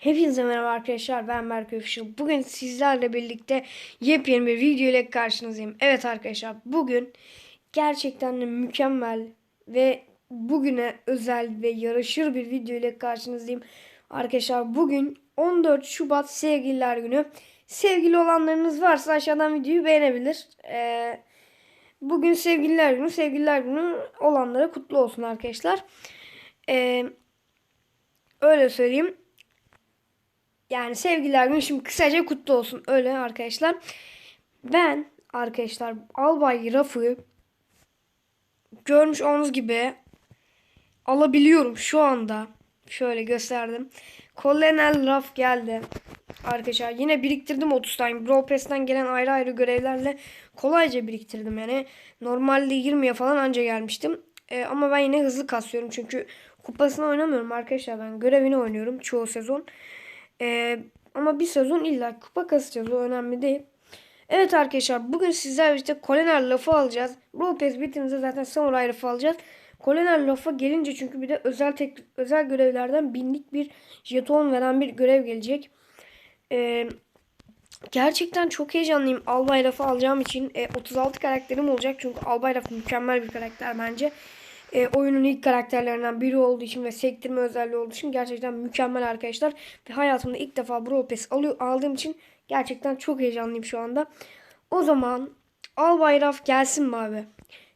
Hepinize merhaba arkadaşlar ben Berk Official. Bugün sizlerle birlikte yepyeni bir video ile karşınızdayım. Evet arkadaşlar bugün gerçekten de mükemmel ve bugüne özel ve yaraşır bir video ile karşınızdayım. Arkadaşlar bugün 14 Şubat sevgililer günü. Sevgili olanlarınız varsa aşağıdan videoyu beğenebilir. Ee, bugün sevgililer günü. Sevgililer günü olanlara kutlu olsun arkadaşlar. Ee, öyle söyleyeyim. Yani sevgililer günü şimdi kısaca kutlu olsun. Öyle arkadaşlar. Ben arkadaşlar Albay Raf'ı görmüş olduğunuz gibi alabiliyorum şu anda. Şöyle gösterdim. Colonel Raf geldi. Arkadaşlar yine biriktirdim 30 tane. Brawl Pass'ten gelen ayrı ayrı görevlerle kolayca biriktirdim yani. Normalde 20'ye falan anca gelmiştim. Ee, ama ben yine hızlı kasıyorum çünkü kupasını oynamıyorum arkadaşlar. Ben görevini oynuyorum çoğu sezon. Ee, ama bir sezon illa kupa kasacağız o önemli değil. Evet arkadaşlar bugün sizler işte Colonel lafı alacağız. Pass bitince zaten Samurai lafı alacağız. Colonel lafa gelince çünkü bir de özel tek özel görevlerden binlik bir jeton veren bir görev gelecek. Ee, gerçekten çok heyecanlıyım Albay lafı alacağım için. E, 36 karakterim olacak çünkü Albay lafı mükemmel bir karakter bence. E, oyunun ilk karakterlerinden biri olduğu için ve sektirme özelliği olduğu için gerçekten mükemmel arkadaşlar. Ve hayatımda ilk defa Brawl Pass alıyor, aldığım için gerçekten çok heyecanlıyım şu anda. O zaman Albay Raf gelsin mi abi?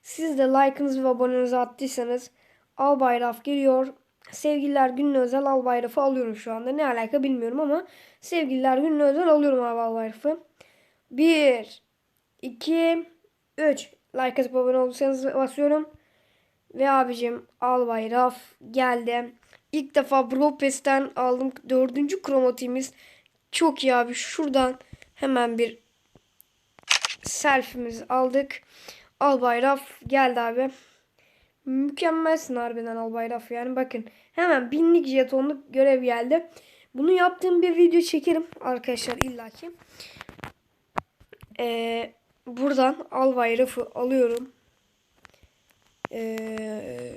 Siz de like'ınızı ve abonenizi attıysanız Albay Raf geliyor. Sevgililer gününe özel Albay Raf'ı alıyorum şu anda. Ne alaka bilmiyorum ama Sevgililer gününe özel alıyorum abi Albay Raf'ı. 1 2 3 Like atıp abone olursanız basıyorum. Ve abicim Albay Raf geldi. İlk defa Brawl Pass'ten aldım. Dördüncü kromatiğimiz. Çok iyi abi. Şuradan hemen bir selfie'mizi aldık. Albay Raf geldi abi. Mükemmelsin harbiden Albay Raf yani. Bakın hemen binlik jetonluk görev geldi. Bunu yaptığım bir video çekerim arkadaşlar illaki. Ee, buradan Albay Raf'ı alıyorum. Ee,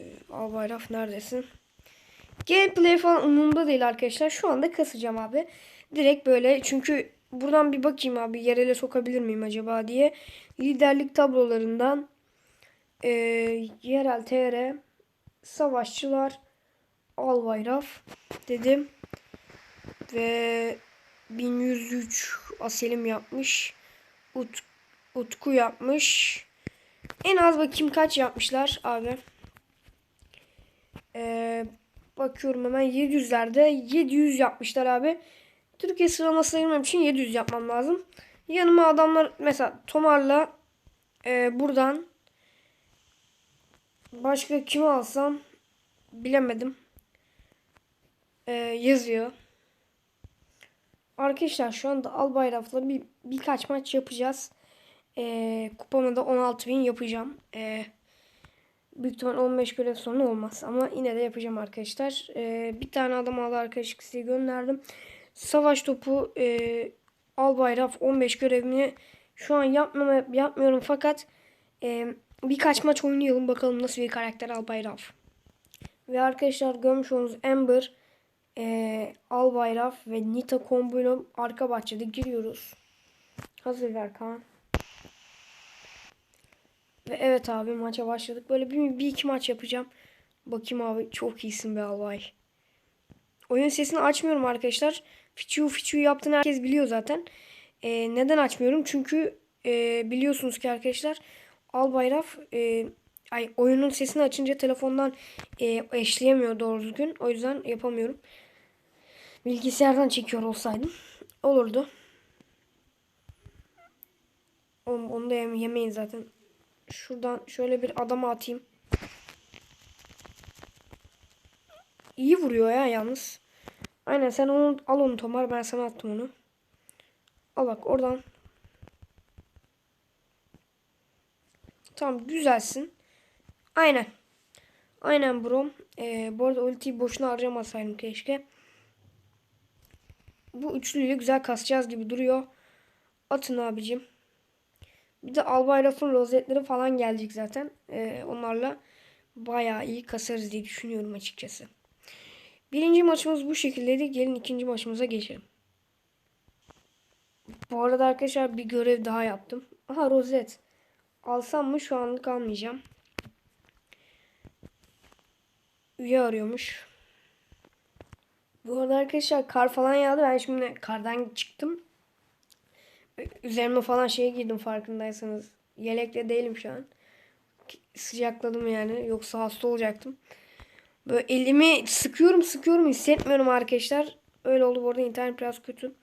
Raf neredesin? Gameplay falan umurumda değil arkadaşlar. Şu anda kasacağım abi. Direkt böyle çünkü buradan bir bakayım abi yerele sokabilir miyim acaba diye. Liderlik tablolarından e, yerel TR savaşçılar Albay Raf dedim. Ve 1103 Aselim yapmış. Ut, Utku yapmış. En az bakayım kaç yapmışlar abi. Ee, bakıyorum hemen 700'lerde 700 yapmışlar abi. Türkiye sıralamasına girmem için 700 yapmam lazım. Yanıma adamlar mesela Tomar'la e, buradan başka kimi alsam bilemedim. E, yazıyor. Arkadaşlar şu anda Albayraf'la bir birkaç maç yapacağız. E, kupamı da 16.000 yapacağım. E, büyük ihtimal 15 görev sonu olmaz. Ama yine de yapacağım arkadaşlar. E, bir tane adam aldı arkadaşlık size gönderdim. Savaş topu e, Albayraf 15 görevini şu an yapmama, yapmıyorum fakat e, birkaç maç oynayalım bakalım nasıl bir karakter Albayraf. Ve arkadaşlar görmüş olduğunuz Amber e, Albayraf ve Nita kombuyla arka bahçede giriyoruz. Hazır ver Kaan. Ve evet abi maça başladık. Böyle bir, bir iki maç yapacağım. Bakayım abi çok iyisin be Albay. Oyun sesini açmıyorum arkadaşlar. Fiçu fiçu yaptığını herkes biliyor zaten. Ee, neden açmıyorum? Çünkü e, biliyorsunuz ki arkadaşlar Albayraf e, ay oyunun sesini açınca telefondan e, eşleyemiyor doğru düzgün. O yüzden yapamıyorum. Bilgisayardan çekiyor olsaydım olurdu. Oğlum onu da yemeyin zaten. Şuradan şöyle bir adama atayım. İyi vuruyor ya yalnız. Aynen sen onu al onu Tomar ben sana attım onu. Al bak oradan. Tamam güzelsin. Aynen. Aynen bro. Ee, bu arada ultiyi boşuna harcamasaydım keşke. Bu üçlüyle güzel kasacağız gibi duruyor. Atın abicim. Bir de Albay Raf'ın rozetleri falan gelecek zaten. Ee, onlarla bayağı iyi kasarız diye düşünüyorum açıkçası. Birinci maçımız bu şekildeydi. Gelin ikinci maçımıza geçelim. Bu arada arkadaşlar bir görev daha yaptım. Aha rozet. Alsam mı şu anlık almayacağım. Üye arıyormuş. Bu arada arkadaşlar kar falan yağdı. Ben şimdi kardan çıktım. Üzerime falan şeye girdim farkındaysanız. Yelekle değilim şu an. Sıcakladım yani. Yoksa hasta olacaktım. Böyle elimi sıkıyorum sıkıyorum hissetmiyorum arkadaşlar. Öyle oldu bu arada internet biraz kötü.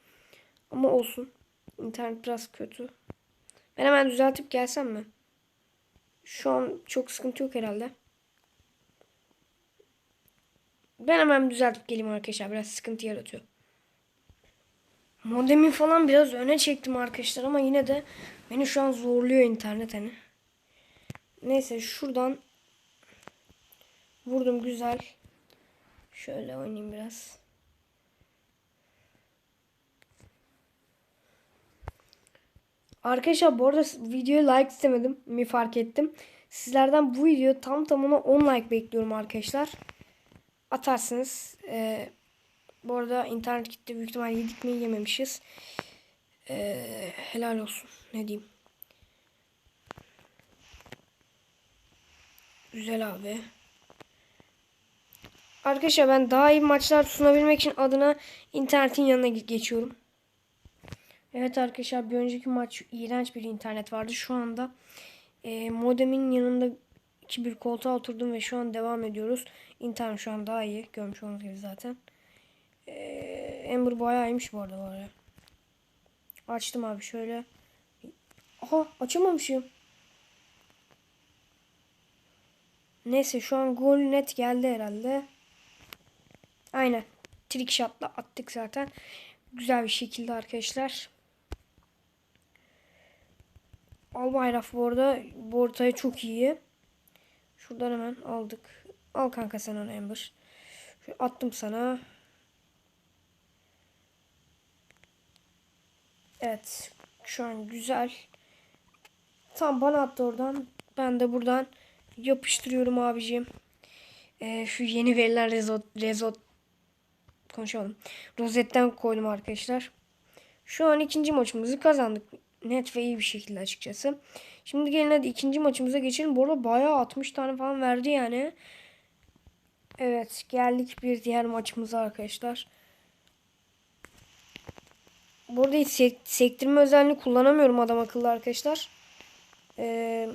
Ama olsun. İnternet biraz kötü. Ben hemen düzeltip gelsem mi? Şu an çok sıkıntı yok herhalde. Ben hemen düzeltip geleyim arkadaşlar. Biraz sıkıntı yaratıyor. Modemi falan biraz öne çektim arkadaşlar ama yine de beni şu an zorluyor internet hani. Neyse şuradan vurdum güzel. Şöyle oynayayım biraz. Arkadaşlar bu arada videoya like istemedim mi fark ettim. Sizlerden bu video tam tamına 10 like bekliyorum arkadaşlar. Atarsınız. Ee, bu arada internet gitti. Büyük ihtimal yedik mi yememişiz. Ee, helal olsun. Ne diyeyim. Güzel abi. Arkadaşlar ben daha iyi maçlar sunabilmek için adına internetin yanına geçiyorum. Evet arkadaşlar bir önceki maç iğrenç bir internet vardı. Şu anda e, modemin yanında iki bir koltuğa oturdum ve şu an devam ediyoruz. İnternet şu an daha iyi. Görmüş olduğunuz gibi zaten. E, Ember bayağı iyiymiş bu arada var ya. Açtım abi şöyle. Aha açamamışım. Neyse şu an gol net geldi herhalde. Aynen. Trick shot'la attık zaten. Güzel bir şekilde arkadaşlar. Albayraf bu arada bu ortaya çok iyi. Şuradan hemen aldık. Al kanka sen onu Ember. Şöyle attım sana. Evet. Şu an güzel. Tam bana attı oradan. Ben de buradan yapıştırıyorum abicim. Ee, şu yeni verilen rezot, rezot konuşalım. Rozetten koydum arkadaşlar. Şu an ikinci maçımızı kazandık. Net ve iyi bir şekilde açıkçası. Şimdi gelin hadi ikinci maçımıza geçelim. Bu arada bayağı 60 tane falan verdi yani. Evet geldik bir diğer maçımıza arkadaşlar. Bu arada hiç sek sektirme özelliğini kullanamıyorum adam akıllı arkadaşlar. Ee,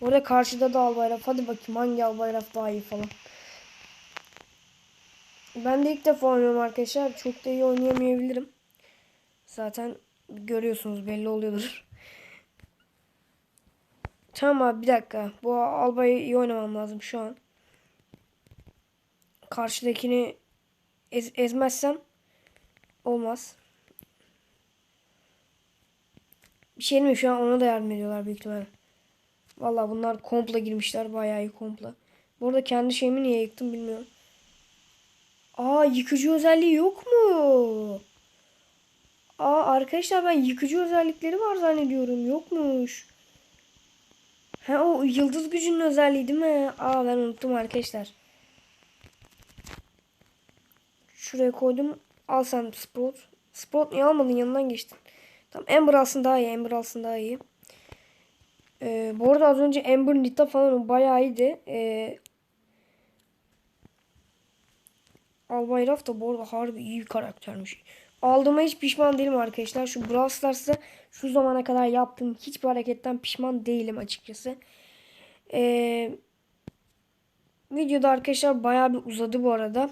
burada karşıda da albayrak. Hadi bakayım hangi albayrak daha iyi falan. Ben de ilk defa oynuyorum arkadaşlar. Çok da iyi oynayamayabilirim. Zaten görüyorsunuz belli oluyordur. tamam abi bir dakika. Bu albayı iyi oynamam lazım şu an. Karşıdakini ez ezmezsem olmaz. Bir şey mi şu an ona da yardım ediyorlar büyük ihtimalle. Valla bunlar kompla girmişler. Bayağı iyi kompla. Bu arada kendi şeyimi niye yıktım bilmiyorum. Aa yıkıcı özelliği yok mu? Aa arkadaşlar ben yıkıcı özellikleri var zannediyorum. Yokmuş. Ha o yıldız gücünün özelliği değil mi? Aa ben unuttum arkadaşlar. Şuraya koydum. Al sen Sprout. Sprout niye almadın yanından geçtin. Tamam Ember alsın daha iyi. Ember alsın daha iyi. Ee, bu arada az önce Ember Nita falan bayağı iyiydi. Ee, Albayraf da bu arada harbi iyi bir karaktermiş. Aldığıma hiç pişman değilim arkadaşlar. Şu Brawl Stars'ta şu zamana kadar yaptığım hiçbir hareketten pişman değilim açıkçası. Ee, videoda arkadaşlar bayağı bir uzadı bu arada.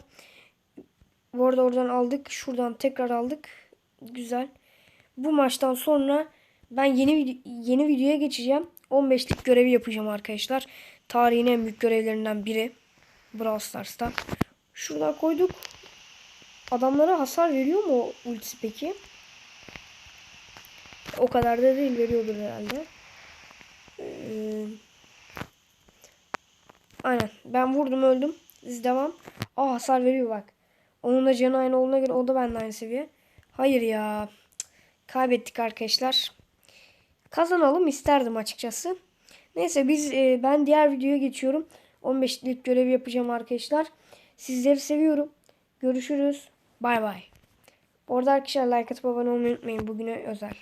Bu arada oradan aldık. Şuradan tekrar aldık. Güzel. Bu maçtan sonra ben yeni yeni videoya geçeceğim. 15'lik görevi yapacağım arkadaşlar. Tarihin en büyük görevlerinden biri. Brawl Stars'ta. Şuradan koyduk. Adamlara hasar veriyor mu ultisi peki? O kadar da değil veriyordur herhalde. Ee, aynen. Ben vurdum öldüm. Siz devam. Aa hasar veriyor bak. Onun da canı aynı olduğuna göre o da benden aynı seviye. Hayır ya. Kaybettik arkadaşlar. Kazanalım isterdim açıkçası. Neyse biz e, ben diğer videoya geçiyorum. 15'lik görev yapacağım arkadaşlar. Sizleri seviyorum. Görüşürüz. Bay bay. Orada arkadaşlar like atıp abone olmayı unutmayın. Bugüne özel.